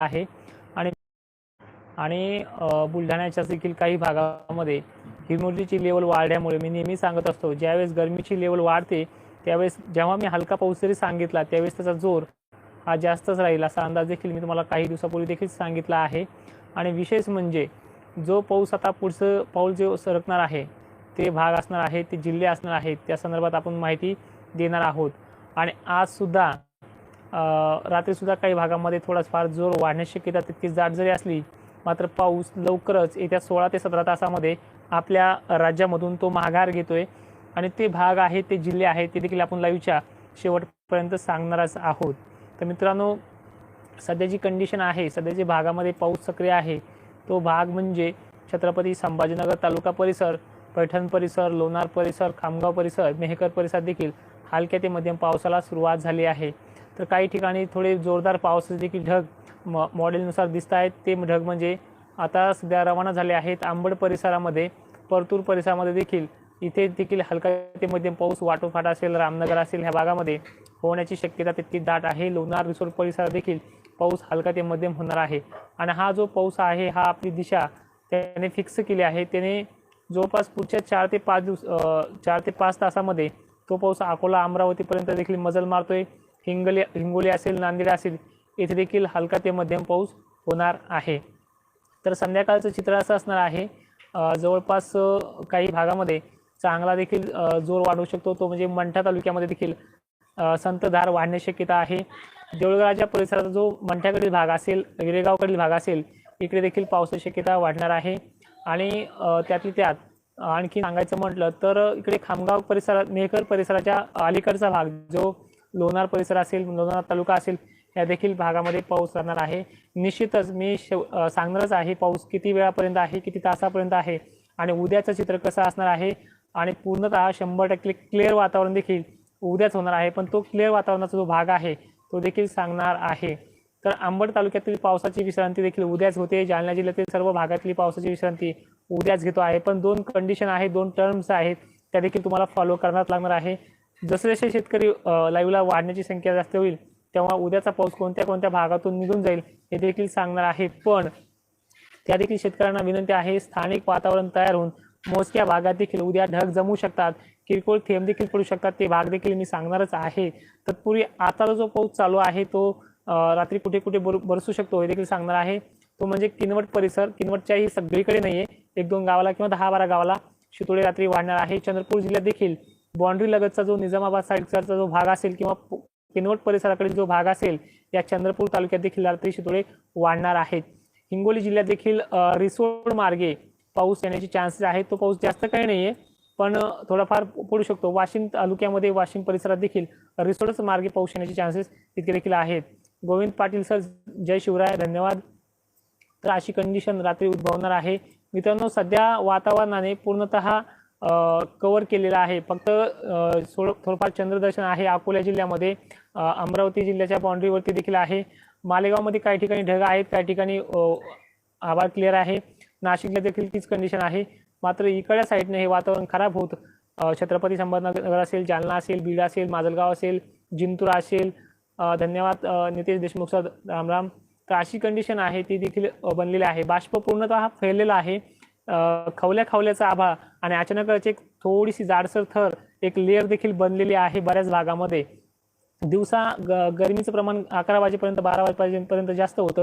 आहे. आणि आणि बुलढाण्याच्या देखील काही भागामध्ये ह्युमिडिटीची लेवल वाढल्यामुळे मी नेहमी सांगत असतो ज्यावेळेस गरमीची लेवल वाढते त्यावेळेस जेव्हा मी हलका पाऊस जरी सांगितला त्यावेळेस त्याचा जोर हा जास्तच राहील. असा अंदाज देखील मी तुम्हाला काही दिवसापूर्वी देखील सांगितला आहे. आणि विशेष म्हणजे जो पाऊस आता पुढचं पाऊल जे सरकणार आहे ते भाग असणार आहे ते जिल्हे असणार आहेत त्या संदर्भात आपण माहिती देणार आहोत. आणि आजसुद्धा रात्रीसुद्धा काही भागामध्ये थोडाफार जोर वाढण्याची शक्यता तितकी दाट जरी असली मात्र पाऊस लवकरच येत्या सोळा ते सतरा तासामध्ये आपल्या राज्यामधून तो माघार घेतोय. आणि ते भाग आहेत ते जिल्हे आहेत ते देखील आपण लाईव्हच्या शेवटपर्यंत सांगणारच आहोत. तर मित्रांनो सध्या जी कंडिशन आहे सध्या जे भागामध्ये पाऊस सक्रिय आहे तो भाग म्हणजे छत्रपती संभाजीनगर तालुका परिसर पैठण परिसर लोणार परिसर खामगाव परिसर मेहकर परिसर देखील हलक्या ते मध्यम पावसाला सुरुवात झाली आहे. तर काही ठिकाणी थोडे जोरदार पावसाचे देखील ढग मॉ मॉडेलनुसार दिसत आहेत. ते ढग म्हणजे आता सध्या रवाना झाले आहेत. आंबड परिसरामध्ये परतूर परिसरामध्ये देखील इथे देखील हलका ते मध्यम पाऊस वाटोफाट असेल रामनगर असेल ह्या भागामध्ये होण्याची शक्यता तितकी दाट आहे. लोणार रिसोर्ट परिसरात देखील पाऊस हलका ते मध्यम होणार आहे. आणि हा जो पाऊस आहे हा आपली दिशा त्याने फिक्स केली आहे. त्याने जवळपास पुढच्या चार ते पाच दिवस चार ते पाच तासामध्ये तो पाऊस अकोला अमरावतीपर्यंत देखील मजल मारतोय. हिंगली हिंगोली असेल नांदेड असेल येथे देखील हलका ते मध्यम पाऊस होणार आहे. तर संध्याकाळचं चित्र असं असणार आहे जवळपास काही भागामध्ये चांगला देखील जोर वाढू शकतो. तो म्हणजे मंठा तालुक्यामध्ये देखील संतधार वाढण्याची शक्यता आहे. देऊळगावच्या परिसराचा जो मंठ्याकडील भाग असेल विरेगावकडील भाग असेल इकडे देखील पावसाची शक्यता वाढणार आहे. आणि त्यातली त्यात आणखी सांगायचं म्हटलं तर इकडे खामगाव परिसरात मेहकर परिसराच्या अलीकडचा भाग जो लोणार परिसर असेल लोणार तालुका असेल या देखील भागामध्ये पाऊस राहणार आहे. निश्चितच मी शेव सांगणारच आहे पाऊस किती वेळापर्यंत आहे किती तासापर्यंत आहे आणि उद्याचं चित्र कसं असणार आहे आणि पूर्णतः शंभर टक्के क्लिअर वातावरण देखील उद्याच होणार आहे. पण तो क्लिअर वातावरणाचा जो भाग आहे तो देखील सांगणार आहे. तर अंबड तालुक्यातील पावसाची विश्रांती देखील उद्याच होते. जालना जिल्ह्यातील सर्व भागातली पावसाची विश्रांती उद्याच घेतो आहे. पण दोन कंडिशन आहे दोन टर्म्स आहेत त्या देखील तुम्हाला फॉलो करण्यात लागणार आहे. जसे जसे शेतकरी लाईव्हला वाढण्याची संख्या जास्त होईल तेव्हा उद्याचा पाऊस कोणत्या कोणत्या भागातून निघून जाईल हे देखील सांगणार आहे पण त्या देखील शेतकऱ्यांना विनंती आहे स्थानिक वातावरण तयार होऊन मोजक्या भागात देखील उद्या ढग जमू शकतात. किरकोळ थेंब देखील पडू शकतात ते भाग देखील मी सांगणारच आहे. तत्पूर्वी आताचा जो पाऊस चालू आहे तो रात्री कुठे कुठे बर बरसू शकतो हे देखील सांगणार आहे. तो म्हणजे किनवट परिसर किनवटच्याही सगळीकडे नाही आहे एक दोन गावाला किंवा दहा बारा गावाला शितोडे रात्री वाढणार आहे. चंद्रपूर जिल्ह्यात देखील बाँड्री लगतचा जो निजामाबाद साईडचा जो भाग असेल किंवा किनवट परिसराकडील जो भाग असेल या चंद्रपूर तालुक्यात देखील रात्री शितोळे वाढणार आहेत. हिंगोली जिल्ह्यात देखील रिसोड मार्गे पाऊस येण्याचे चान्सेस आहेत. तो पाऊस जास्त काही नाही आहे पण थोडाफार पडू शकतो. वाशिम तालुक्यामध्ये वाशिम परिसरात देखील रिसोडच मार्गे पाऊस येण्याचे चान्सेस तितके देखील आहेत. गोविंद पाटील सर जय शिवराय धन्यवाद. तर अशी कंडिशन रात्री उद्भवणार आहे. मित्रांनो सध्या वातावरणाने पूर्णतः कवर केलेलं आहे. फक्त थोडंफार चंद्रदर्शन आहे अकोला जिल्ह्यामध्ये. अमरावती जिल्ह्याच्या बाउंड्रीवरती देखील आहे. मालेगावमध्ये काही ठिकाणी ढग आहेत काही ठिकाणी आभार आभाळ क्लिअर आहे. नाशिकला देखील तीच कंडिशन आहे. मात्र इकडच्या साईडने हे वातावरण खराब होत छत्रपती संभाजीनगर असेल जालना असेल बीड असेल माजलगाव असेल जिंतूर असेल धन्यवाद नितेश देशमुख सर रामराम तर अशी कंडिशन आहे ती देखील बनलेली आहे. बाष्प पूर्णतः फैललेला आहे. खवल्या खवल्याचा आभाळ आणि अचानकच एक थोडीशी जाडसर थर एक लेअर देखील बनलेली आहे बऱ्याच भागामध्ये. दिवसा ग गरमीचं प्रमाण अकरा वाजेपर्यंत बारा वाजेपर्यंत जास्त होतं.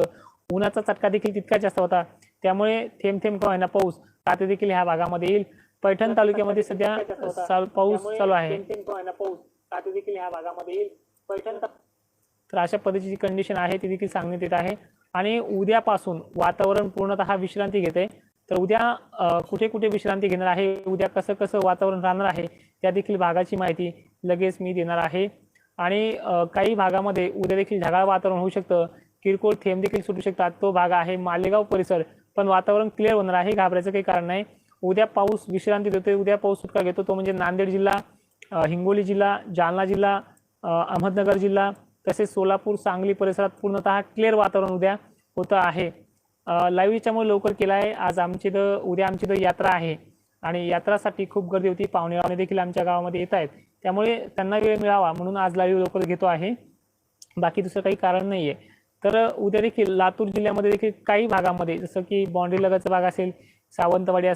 उन्हाचा चटका देखील तितकाच जास्त होता. त्यामुळे थेंब थेंब का पाऊस रात्री देखील ह्या भागामध्ये येईल. पैठण तालुक्यामध्ये सध्या पाऊस चालू आहे. देखील ह्या भागामध्ये येईल. पैठण तर अशा पद्धतीची कंडिशन आहे ती देखील सांगण्यात येत आहे. आणि उद्यापासून वातावरण पूर्णतः विश्रांती घेते. तर उद्या कुठे कुठे विश्रांती घेणार आहे? उद्या कसं कसं वातावरण राहणार आहे? त्या देखील भागाची माहिती लगेच मी देणार आहे. आणि काही भागामध्ये उद्या देखील ढगाळ वातावरण होऊ शकतं. किरकोळ थेंब देखील सुटू शकतात. तो भाग आहे मालेगाव परिसर. पण वातावरण क्लिअर होणार आहे घाबरायचं काही कारण नाही. उद्या पाऊस विश्रांती देतो उद्या पाऊस सुटका घेतो. तो म्हणजे नांदेड जिल्हा हिंगोली जिल्हा जालना जिल्हा अहमदनगर जिल्हा तसेच सोलापूर सांगली परिसरात पूर्णतः क्लिअर वातावरण उद्या होतं आहे. लाईव्ह याच्यामुळे लवकर केला आहे आज आमची तर उद्या आमची तर यात्रा आहे. आणि यात्रासाठी खूप गर्दी होती. पाहुणे देखील आमच्या गावामध्ये येत आहेत. त्यामुळे त्यांना वेळ मिळावा म्हणून आज लाईव्ह लवकर घेतो आहे. बाकी दुसरं काही कारण नाही आहे तर उद्या देखील लातूर जिल्ह्यामध्ये देखील काही भागामध्ये जसं की बाँड्री लगतचा भाग असेल सावंतवाडी असेल